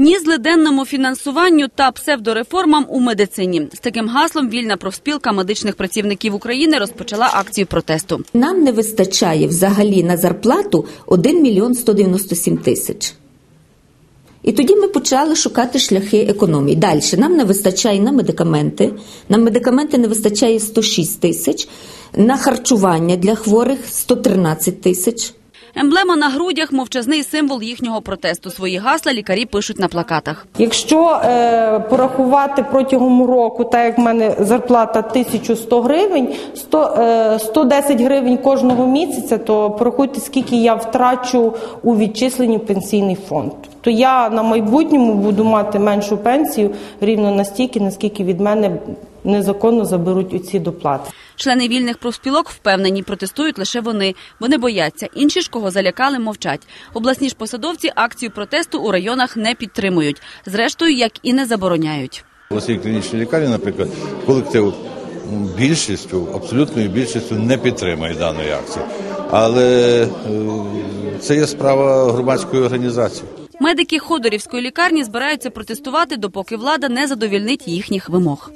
Ні злиденному фінансуванню та псевдореформам у медицині. З таким гаслом вільна профспілка медичних працівників України розпочала акцію протесту. Нам не вистачає взагалі на зарплату 1 мільйон 197 тисяч. І тоді ми почали шукати шляхи економії. Далі нам не вистачає на медикаменти. На медикаменти не вистачає 106 тисяч, на харчування для хворих 113 тисяч. Емблема на грудях мовчазний символ їхнього протесту. Свої гасла лікарі пишуть на плакатах. Якщо е, порахувати протягом року, так як в мене зарплата 1100 гривень, 100, е, 110 гривень кожного місяця, то порахуйте, скільки я втрачу у відчисленні в пенсійний фонд. То я на майбутньому буду мати меншу пенсію рівно настільки, наскільки від мене незаконно заберуть оці доплати. Члени вільних профспілок впевнені, протестують лише вони. Вони бояться. Інші ж, кого залякали, мовчать. Обласні ж посадовці акцію протесту у районах не підтримують. Зрештою, як і не забороняють. В Власній клінічній лікарні, наприклад, колектив більшістю, абсолютною більшістю не підтримує даної акції. Але е, це є справа громадської організації. Медики Ходорівської лікарні збираються протестувати, допоки влада не задовільнить їхніх вимог.